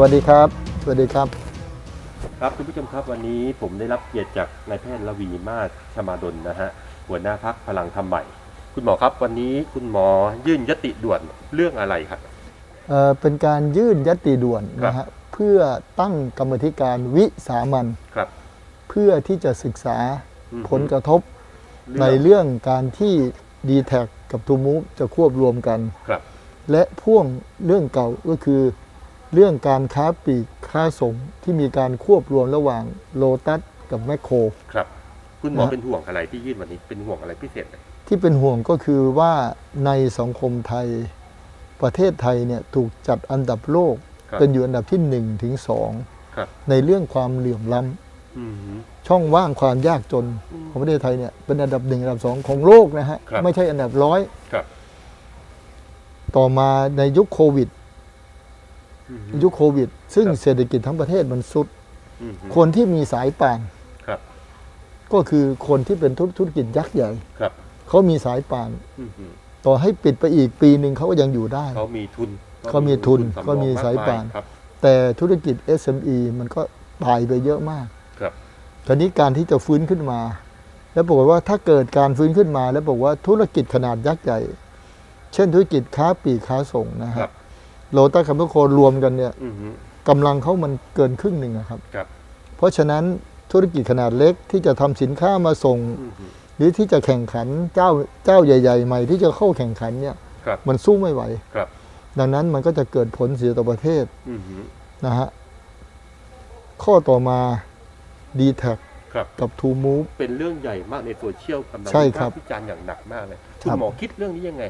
วัสดีครับ สวัสดีครับ ครับคุณผู้ชมครับวันนี้ผมได้รับเกียรติจากนายแพทย์ละวีมาศชมาดลนะฮะหัวหน้าพักพลังธรรมใหม่ คุณหมอครับวันนี้คุณหมอยื่นยติด่วนเรื่องอะไรครับ เอ่อเป็นการยื่นยติด่วนครับ นะฮะเพื่อตั้งกรรมธิการวิสามันครับเพื่อที่จะศึกษาอืมผลกระทบในเรื่องการที่ d t แทกับทูมูฟจะควบรวมกัน ครับ และพ่วงเรื่องเก่าก็คือ เรื่องการค้าปลีกค้าส่งที่มีการควบรวมระหว่างโลตัสกับแมคโคร ครับ คุณหมอนะ เป็นห่วงอะไรที่ยื่นวันนี้เป็นห่วงอะไรพิเศษไหมที่เป็นห่วงก็คือว่าในสังคมไทยประเทศไทยเนี่ยถูกจัดอันดับโลก ครับเป็นอยู่อันดับที่1ถึงครับ2ในเรื่องความเหลื่อมล้ำอืม ช่องว่างความยากจนอืมของประเทศไทยเนี่ยเป็นอันดับหนึ่งอันดับสองของโลกนะฮะครับ ไม่ใช่อันดับร้อย ครับ ต่อมาในยุคโควิดอืม ยุคโควิด ซึ่งครับเศรษฐกิจทั้งประเทศมันสุดอืมคนที่มีสายป่านครับก็คือคนที่เป็นธุรกิจยักษ์ใหญ่ครับเขามีสายป่านอืมต่อให้ปิดไปอีกปีหนึ่งเขาก็ยังอยู่ได้เขามีทุนเขามีทุนสำรองเขามีสายป่านมกมครับแต่ธุรกิจ SME มันก็ตายไปเยอะมากครับคราวนี้การที่จะฟื้นขึ้นมา แล้วบอกว่าถ้าเกิดการฟื้นขึ้นมา แล้วบอกว่าธุรกิจขนาดยักษ์ใหญ่ เช่นธุรกิจค้าปลีกค้าส่งนะคฮะรับ โลตัสกับแมคโครรวมกันเนี่ยอืมกำลังเขามันเกินครึ่งหนึ่งอะครับ ครับเพราะฉะนั้นธุรกิจขนาดเล็กที่จะทำสินค้ามาส่ง อืมหรือที่จะแข่งขันเจ้าเจ้าใหญ่ ๆ ใหม่ที่จะเข้าแข่งขันเนี่ยครับ มันสู้ไม่ไหว ครับดังนั้นมันก็จะเกิดผลเสียต่อประเทศอืมนะฮะข้อต่อมา d t แทครับ กับ To Move เป็นเรื่องใหญ่มากในโซเชียลกำลังใช่ครับ วิพากษ์วิจารณ์อย่างหนักมากเลยคคุรัณบหมอคิดเรื่องนี้ยังไง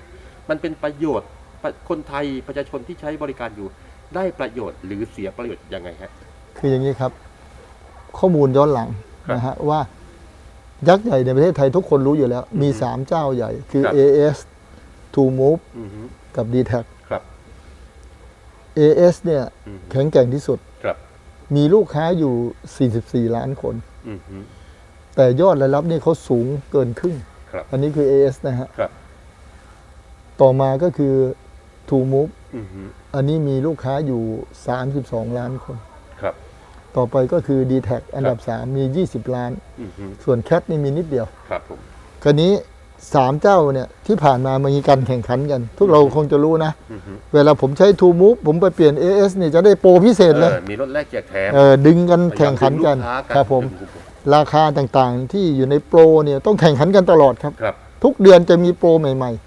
มันเป็นประโยชน์ประ คนไทยประชาชนที่ใช้บริการอยู่ได้ประโยชน์หรือเสียประโยชน์ยังไงฮะคืออย่างนี้ครับ ข้อมูลย้อนหลังครับนะฮะว่ายักษ์ใหญ่ในประเทศไทยทุกคนรู้อยู่แล้ว มีอืม3เจ้าใหญ่ คือครับ AS To Move อืมกับ d t แทครับ AS เนี่ยอืมแข็งแกร่งที่สุดครับมีลูกค้าอยู่ 44 ล้านคนอืมแต่ยอดรายรับนี่เขาสูงเกินครึ่งครับอันนี้คือ AS นะฮะครับต่อมาก็คือ To Move อืมอันนี้มีลูกค้าอยู่ 32 ล้านคน ครับ ต่อไปก็คือ d t แทอันดับ 3 มี 20 ล้านอืมส่วน CAT นี่มีนิดเดียว ครับผมคราวนี้สามเจ้าเนี่ยที่ผ่านมามันมีการแข่งขันกัน ทุกเราคงจะรู้นะอืมเวลาผมใช้ To Move ผมไปเปลี่ยน AS เนี่ยจะได้โปรพิเศษเลยเออมีรถแรกแจกแถมเออดึงกันแข่งขันกันพยายามดึงลูค้าครับผม ราคาต่างๆที่อยู่ในโปรเนี่ยต้องแข่งขันกันตลอดครับครับทุกเดือนจะมีโปรใหม่มๆ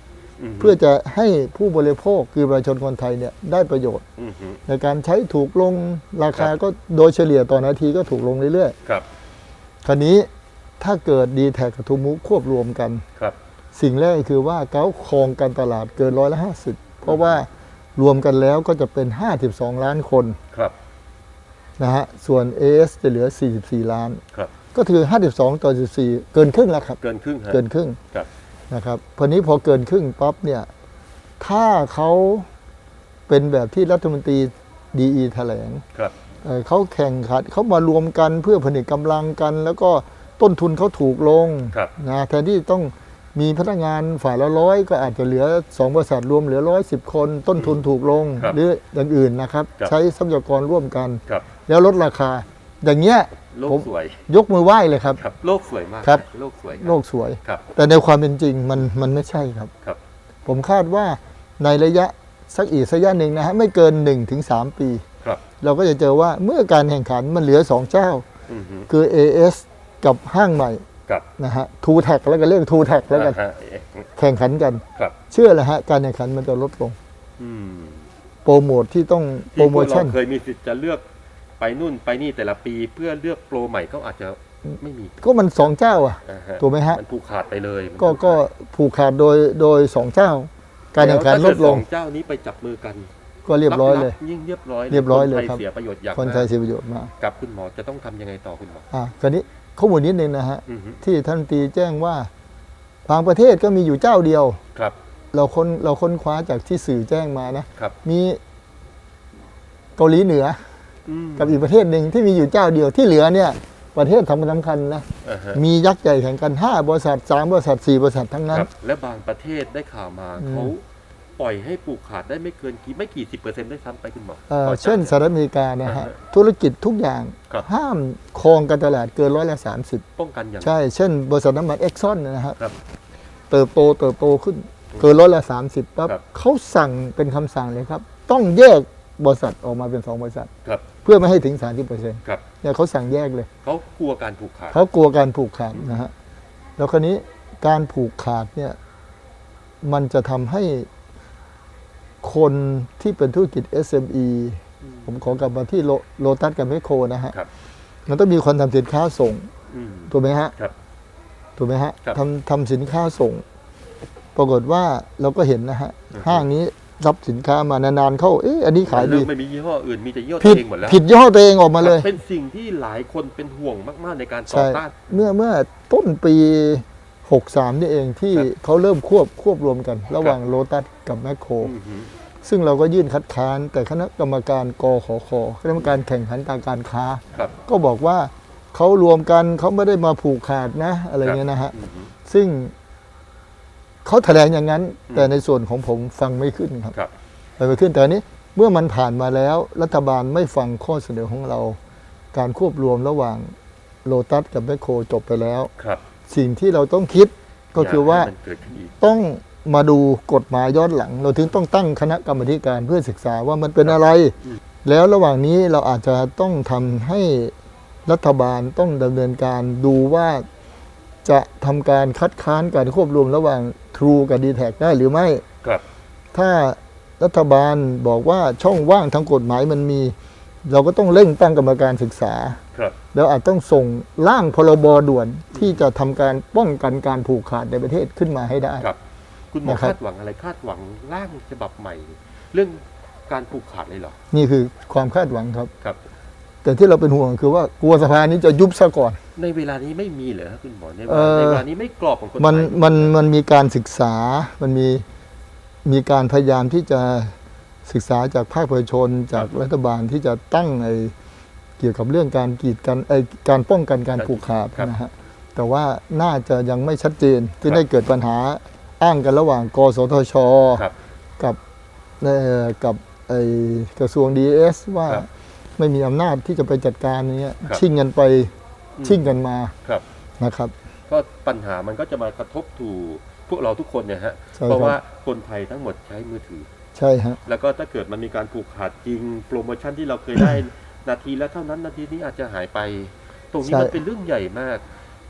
เพื่อจะให้ผู้บริโภคคือประชาชนคนไทยเนี่ยได้ประโยชน์อืมในการใช้ถูกลงราคาครับก็โดยเฉลี่ยต่อนาทีก็ถูกลงเรื่อยครับๆคราวนี้ถ้าเกิดดีแท็กับทูมูควบรวมกันครับ สิ่งแรกคือว่าเขาครองการตลาดเกินร้อยละห้าสิบเพราะว่ารวมกันแล้วก็จะเป็น 52 ล้านคนครับนะฮะส่วน AS จะเหลือ 44 ล้าน ครับ ก็คือ 52 ต่อ 14 เกินครึ่งแล้วครับ เกินครึ่งฮะเกินครึ่งครับ นะครับพอนี้พอเกินครึ่งปั๊บเนี่ยถ้าเขาเป็นแบบที่รัฐมนตรีดีแถลงครับเอ่อเขาแข่งขันเขามารวมกันเพื่อผลิตกำลังกัน แล้วก็ต้นทุนเขาถูกลงครับนะแทนที่ต้องมีพนักงานฝ่ายละร้อยก็อาจจะเหลือสองบริษัทรวมเหลือร้อยสิบคน ต้นทุนถูกลงครับหรืออย่างอื่นนะครับครับ ใช้ทรัพยากรร่วมกันครับแล้วลดราคา อย่างเงี้ย โลผกมสวยยกมือไหว้เลยครับ ครับโลกสวยมากครับ โลกสวยโลกสวย ครับแต่ในความเป็นจริงมันมันไม่ใช่ครับ ครับ ผมคาดว่าในระยะสักอีกสักระยะหนึ่งนะฮะไม่เกิน 1-3 ปี ครับ เราก็จะเจอว่าเมื่อการแข่งขันมันเหลือ 2 เจ้า อืมคือ AS กับห้างใหม่ครับนะฮะทูแท็กแล้วก็เรียกทูแท็กแล้วกันอ่าฮะแข่งขันกัน ครับ เชื่อเลยฮะการแข่งขันมันจะลดลง อืมโปรโมทที่ต้องโปรที่พโมวกชั่นเราเคยมีสิทธิ์จะเลือก ไปนู่นไปนี่แต่ละปีเพื่อเลือกโปรใหม่ก็อาจจะไม่มี ก็มันสองเจ้าอะอ่าฮะถูกไหมฮะ มันผูกขาดไปเลยมันก็ผูก็ขาดผูกขาดโดยโดยสองเจ้า การแข่งขันลดลงแวถ้าเกิสอเจ้านี้ไปจับมือกันก็เรียบร้อยเลยยิ่งเรียบร้อยเรียบร้อยเลยนไทครับ เสียประโยชน์อย่างคนไทยเสียประโยชน์มากกับคุณหมอจะต้องทำยังไงต่อคุณหมออะคราวนี้ข้อมูลนิดนึงนะฮะ อือฮึที่ท่านตรีแจ้งว่าบางประเทศก็มีอยู่เจ้าเดียว ครับเราค้นเราค้นคว้าจากที่สื่อแจ้งมานะ ครับมีเกาหลีเหนืออืม กับอีกประเทศหนึ่งที่มีอยู่เจ้าเดียวที่เหลือเนี่ยประเทศสำคัญสำคัญนะอ่าฮะมียักษ์ใหญ่แข่งกัน 5 บริษัท 3 บริษัท 4 บริษัททั้งนั้นครับและบางประเทศได้ข่าวมาอืมเขาปล่อยให้ปลูกขาดได้ไม่เกินกี่ไม่กี่สิบเปอร์เซ็นต์ได้ซ้ำไปคุณหมอเอ่อต่อเช่นจานสหรัฐอเมริกานะฮะอ่าฮะธุรกิจทุกอย่างครับห้ามครองการตลาดเกินร้อยละสามสิบป้องกันอย่าง ใช่ เช่น บริษัทน้ำมันเอ็กซอนนะฮะครับเติบโตเติบโตขึ้นเกินร้อยละสามสิบปั๊บครับเขาสั่งเป็นคำสั่งเลยครับ ต้องแยกบริษัทออกมาเป็นสองบริษัทครับเพื่อไม่ให้ถึงสามสิบเปอร์เซ็นต์ครับเนี่ยเขาสั่งแยกเลย เขากลัวการผูกขาดเขากลัวการผูกขาดนะฮะแล้วคราวนี้การผูกขาดเนี่ยมันจะทำให้คนที่เป็นธุรกิจ SME ผมขอกลับมาที่โลโลตัสกับแมคโครนะฮะครับมันต้องมีคนทำสินค้าส่งอืมถูกไหมฮะครับถูกไหมฮะครับทำทำสินค้าส่ง ปรากฏว่าเราก็เห็นนะฮะอือฮึห้างนี้ รับสินค้ามานานๆเข้าเอ๊ะอันนี้ขายดี เริ่มไม่มียี่ห้ออื่นมีแต่ยี่ห้อผิตัวดเองหมดแล้วผิดยี่ห้อตัวเองออกมาเลย เป็นสิ่งที่หลายคนเป็นห่วงมาก ๆ ในการต่อใช่ ต้าน เมื่อเมื่อต้นปี 63 นี่เองที่ครับเขาเริ่มควบควบรวมกัน ระหว่างโลตัสกับแมคโคร อือหือซึ่งเราก็ยื่นคัดค้านแต่คณะกรรมการกขคคณะกรรมการแข่งขันทางการค้า ครับก็บอกว่าเขารวมกันเขาไม่ได้มาผูกขาดนะอะไรเงี้ยนะฮะ อือหือซึ่ง เขาแถลงอย่างนั้นอืมแต่ในส่วนของผมฟังไม่ขึ้นครับครับไปไม่ขึ้นแต่อันนี้เมื่อมันผ่านมาแล้ว รัฐบาลไม่ฟังข้อเสนอของเรา การควบรวมระหว่างโลตัสกับแมคโครจบไปแล้ว ครับ สิ่งที่เราต้องคิดก็คือว่าย่ให้มันเกิดขึ้นอีก ต้องมาดูกฎหมายย้อนหลัง เราถึงต้องตั้งคณะกรรมาธิการเพื่อศึกษาว่ามันเป็นอะไรอืมแล้วระหว่างนี้เราอาจจะต้องทำให้รัฐบาลต้องดำเนินการดูว่า จะทำการคัดค้านการควบรวมระหว่าง True กับ d t แทได้หรือไม่ ครับ ถ้ารัฐบาลบอกว่าช่องว่างทางกฎหมายมันมี เราก็ต้องเร่งตั้งกรรมการศึกษา ครับ แล้วอาจต้องส่งร่างพรบด่วนที่จะทำการป้องกันการผูกขาดในประเทศขึ้นมาให้ได้ ครับ คุณหมอนะครับ คาดหวังอะไรคาดหวังร่างฉบับใหม่ เรื่องการผูกขาดเลยเหรอ นี่คือความคาดหวังครับ ครับ แต่ที่เราเป็นห่วงคือว่ากลัวสภานี้จะยุบซะก่อน ในเวลานี้ไม่มีเหรอครับคุณหมอในเวเอ่ลาอในเวลานี้ไม่กรอบของกฎหมัมานยมันมันมีการศึกษา มันมีมีการพยายามที่จะศึกษาจากภาคประชาชนจากรัฐบาลที่จะตั้งไอเกี่ยวกับเรื่องการกีดกันไอการป้องกันการผูกขาดนะฮะแต่ว่าน่าจะยังไม่ชัดเจนที่ได้เกิดปัญหาอ้างกันระหว่าง กสทชครับกับเอ่อกับไอกระทรวงดีเอสว่าครับ ไม่มีอำนาจที่จะไปจัดการเนี้ยครับ ชิงกันไปอืมชิงกันมาครับ นะครับ ก็ปัญหามันก็จะมากระทบถูกพวกเราทุกคนเนี่ยฮะ ใช่เพราะครับว่าคนไทยทั้งหมดใช้มือถือ ใช่ฮะ แล้วก็ถ้าเกิดมันมีการผูกขาดจริงโปรโมชั่นที่เราเคยได้ นาทีละเท่านั้นนาทีนี้อาจจะหายไป ตรงนี้ใช่ มันเป็นเรื่องใหญ่มาก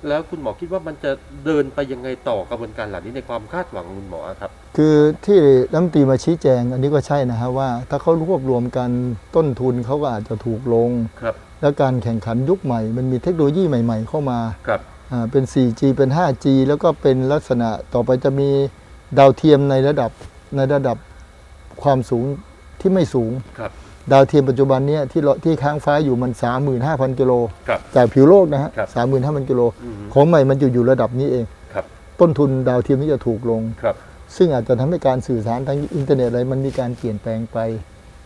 แล้วคุณหมอคิดว่ามันจะเดินไปยังไงต่อกระบวนการเหล่านี้ในความคาดหวังของคุณหมอครับ คือที่รัฐมนตรีมาชี้แจง อันนี้ก็ใช่นะฮะว่า ถ้าเขารวบรวมกันต้นทุนเขาก็อาจจะถูกลง ครับ และการแข่งขันยุคใหม่ มันมีเทคโนโลยีใหม่ ๆ เข้ามาครับอ่าเป็น 4G เป็น 5G แล้วก็เป็นลักษณะต่อไปจะมีดาวเทียมในระดับในระดับความสูง ที่ไม่สูง ครับดาวเทียมปัจจุบันเนี้ยที่เราที่ค้างฟ้าอยู่มัน 35,000กิโลครับ จากผิวโลกนะฮะครับ35,000กิโลอืมของใหม่มันอยู่อยู่ระดับนี้เอง ครับ ต้นทุนดาวเทียมนี้จะถูกลง ครับ ซึ่งอาจจะทำให้การสื่อสารทางอินเทอร์เน็ตอะไรมันมีการเปลี่ยนแปลงไป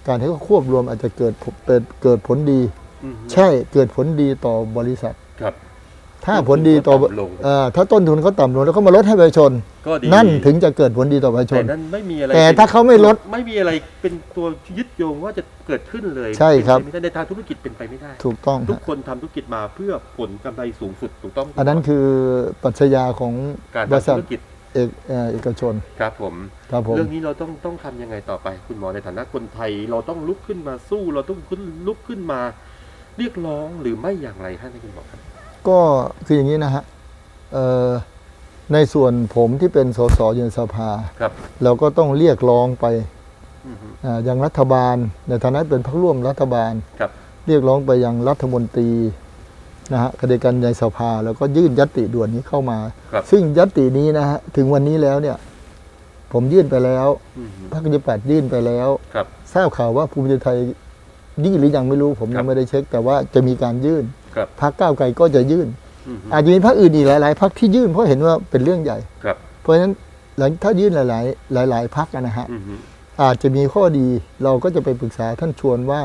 การที่เขาควบรวมอาจจะเกิดผลเกิดเกิดผลดี อืมใช่เกิดผลดีต่อบริษัท ครับ ถ้าผลดีต่อต้นทุนเขาต่ำลง เอ่อถ้าต้นทุนเขาต่ำลงแล้วเขามาลดให้ประชาชน ก็ดีนั่นถึงจะเกิดผลดีต่อประชาชแต่น นั้นไม่มีอะไรแต่ถ้าเขาไม่ลด ไม่มีอะไรเป็นตัวยึดโยงว่าจะเกิดขึ้นเลยใช่ครับ เป็นไปไม่ได้ในทางธุรกิจเป็นไปไม่ได้ ถูกต้องทุกฮะคนทำธุรกิจมาเพื่อผลกำไรสูงสุดถูกต้องไหมอันนั้นคือปรัชญาของการบริทำษัทธุรกิจเอกเอ่อเอกชนครับผม ครับผม เรื่องนี้เราต้องต้องทำยังไงต่อไป คุณหมอในฐานะคนไทยเราต้องลุกขึ้นมาสู้ เราต้องขึ้นลุกขึ้นมา เรียกร้องหรือไม่อย่างไรท่านคุณหมอครับ ก็คืออย่างนี้นะฮะเอ่อในส่วนผมที่เป็นสสอยู่ในสภา ครับ เราก็ต้องเรียกร้องไปอือฮึอ่ายังรัฐบาล ในฐานะเป็นพรรคร่วมรัฐบาลครับ เรียกร้องไปยังรัฐมนตรีนะฮะขณะเดียวกันในสภาแล้วก็ยื่นยัตติด่วนนี้เข้ามาครับซึ่งยัตตินี้นะฮะถึงวันนี้แล้วเนี่ย ผมยื่นไปแล้วอือฮึพรรคประชาธิปัตย์ยื่นไปแล้วครับทราบข่าวว่าภูมิใจไทยยื่นหรือยังไม่รู้ ผมครัยับงไม่ได้เช็ค แต่ว่าจะมีการยื่น ครับพรรคก้าวไกลก็จะยื่นอือฮึอาจจะมีพรรคอื่นอีกหลาย ๆพรรคที่ยื่นเพราะเห็นว่าเป็นเรื่องใหญ่ ครับ เพราะฉะนั้นหลังถ้ายื่นหลาย ๆ หลาย ๆพรรคนะฮะ อือฮึอาจจะมีข้อดีเราก็จะไปปรึกษาท่านชวนว่า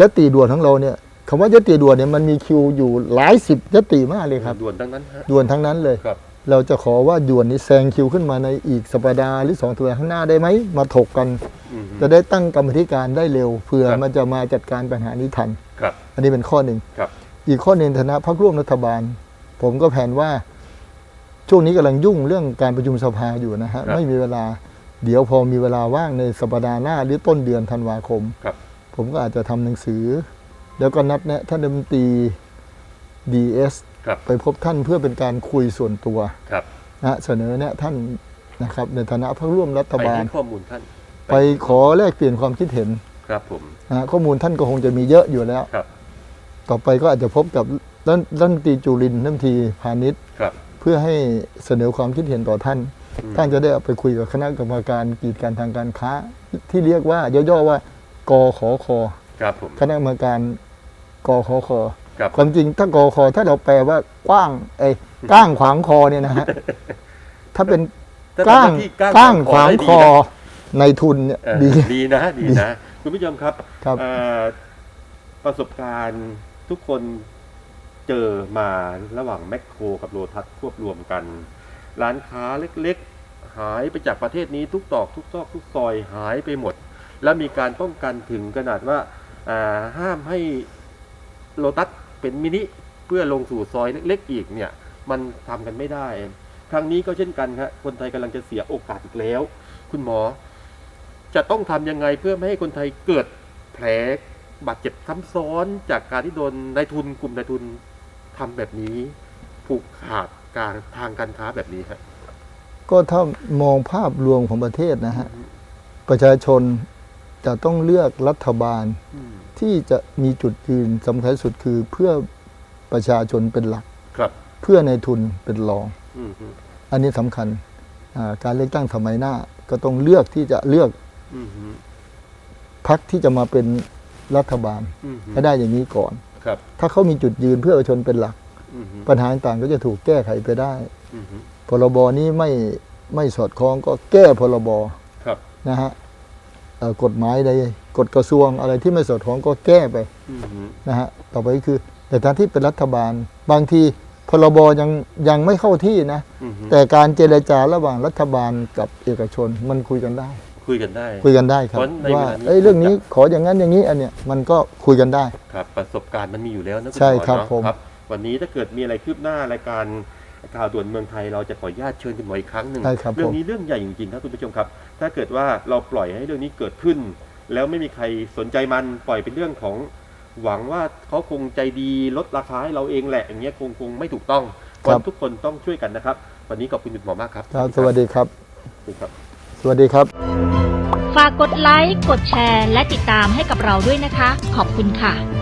ยติด่วนของเราเนี่ยคำว่ายติด่วนเนี่ยมันมีคิวอยู่หลายสิบยติมากเลยครับด่วนดังนั้นฮะ ด่วนทั้งนั้นเลย ครับ เราจะขอว่าด่วนนี้แซงคิวขึ้นมาในอีกสัปดาห์หรือสองสัปดาห์ข้างหน้าได้ไหมมาถกกัน อืม จะได้ตั้งกรรมธิการได้เร็วเพื่อครับ มันจะมาจัดการปัญหานี้ทัน ครับ อันนี้เป็นข้อหนึ่ง ครับ อีกข้อหนึ่งในฐานะพรรคร่วมรัฐบาล ผมก็แผนว่า ช่วงนี้กำลังยุ่งเรื่องการประชุมสภาอยู่นะฮะครับไม่มีเวลาเดี๋ยวพอมีเวลาว่างในสัปดาห์หน้าหรือต้นเดือนธันวาคมครับผมก็อาจจะทำหนังสือ แล้วก็นัดแนะท่านรัฐมนตรีดีเอสครับไปพบท่านเพื่อเป็นการคุยส่วนตัวครับนะฮะเสนอแนะท่านนะครับ ในฐานะพรรคร่วมรัฐไปบาลให้ข้อมูลท่าน ไปขอแลกเปลี่ยนความคิดเห็นครับผมนะฮะข้อมูลท่านก็คงจะมีเยอะอยู่แล้วครับ ต่อไปก็อาจจะพบกับรัฐรัฐมนตรีจุลินทร์รัฐมนตรีพาณิชย์ครับเพื่อให้เสนอความคิดเห็นต่อท่านอืมท่านจะได้เอาไปคุยกับคณะกรรมการกีดการทางการค้า ที่เรียกว่าย่อๆว่ากขอคครับผมคณะกรรมการกขอคครับความจริงถ้ากคถ้าเราแปลว่ากว้างไอ้ก้างขวางคอเนี่ยนะฮะถ้าเป็นถ้าก้างทำหน้ที่ก้างขวางได้คดีอนะในทุนเนี่ยเออดีดีนะดีนะ คุณผู้ชมครับครับเอ่อประสบการณ์ ทุกคนเจอมาระหว่างแมคโครกับโลทัสควบรวมกัน ร้านค้าเล็กๆ หายไปจากประเทศนี้ทุกตอกทุกซอกทุกซอยหายไปหมด แล้วมีการป้องกันถึงขนาดว่าาห้ามให้โลตัสเป็นมินิเพื่อลงสู่ซอยเล็กๆอีกเนี่ยมันทำกันไม่ได้ ครั้งนี้ก็เช่นกันครับคนไทยกำลังจะเสียโอกาสอีกแล้ว คุณหมอ จะต้องทำยังไงเพื่อไม่ให้คนไทยเกิดแผล บาดเจ็บซ้ำซ้อนจากการที่โดนนายทุนกลุ่มนายทุนทำแบบนี้ ผูกขาดการทางการค้าแบบนี้ครับก็ถ้ามองภาพรวมของประเทศนะฮะประชาชนจะต้องเลือกรัฐบาลอืมที่จะมีจุดยืนสำคัญที่สุดคือเพื่อประชาชนเป็นหลักครับเพื่อในทุนเป็นรองอืมอืมอันนี้สำคัญอ่าการเลือกตั้งสมัยหน้า ก็ต้องเลือกที่จะเลือกอืมอืมพรรคที่จะมาเป็น รัฐบาลอืมให้ได้อย่างนี้ก่อนครับถ้าเขามีจุดยืนเพื่อประชาชนเป็นหลักอืมอืมปัญหาต่างๆก็จะถูกแก้ไขไปได้อืมอืมพรบนี้ไม่ไม่สอดคล้องก็แก้พรบครับนะฮะเอ่อกฎหมายใดกฎกระทรวงอะไรที่ไม่สอดคล้องก็แก้ไปอืมอืมนะฮะต่อไปก็คือ แต่ทางที่เป็นรัฐบาล บางทีพรบยังยังไม่เข้าที่นะอืมอืมแต่การเจรจาระหว่างรัฐบาลกับเอกชนมันคุยกันได้ คุยกันได้ คุยกันได้ครับเพราะในว่าเวลานี้ เอ้ยเรื่องนี้ขออย่างนั้นอย่างนี้อันเนี้ยมันก็คุยกันได้ ครับประสบการณ์มันมีอยู่แล้วนะคุณใช่หมอครับเนาะผมครับวันนี้ถ้าเกิดมีอะไรคืบหน้ารายการข่าวด่วนเมืองไทยเราจะขออนุญาตเชิญคุณหมออีกครั้งหนึ่ง ใช่ครับเรื่อผงมนี้เรื่องใหญ่จริงๆครับคุณผู้ชมครับ ถ้าเกิดว่าเราปล่อยให้เรื่องนี้เกิดขึ้น แล้วไม่มีใครสนใจมันปล่อยเป็นเรื่องของ หวังว่าเขาคงใจดีลดราคาให้เราเองแหละอย่างเงี้ยคงคงไม่ถูกต้องเพราะทุกคนต้องช่วยกันนะครับ วันนี้ขอบคุณคุณหมอมากครับครับสวัสดีครับ สวัสดีครับ สวัสดีครับ ฝากกดไลค์ กดแชร์ และติดตามให้กับเราด้วยนะคะ ขอบคุณค่ะ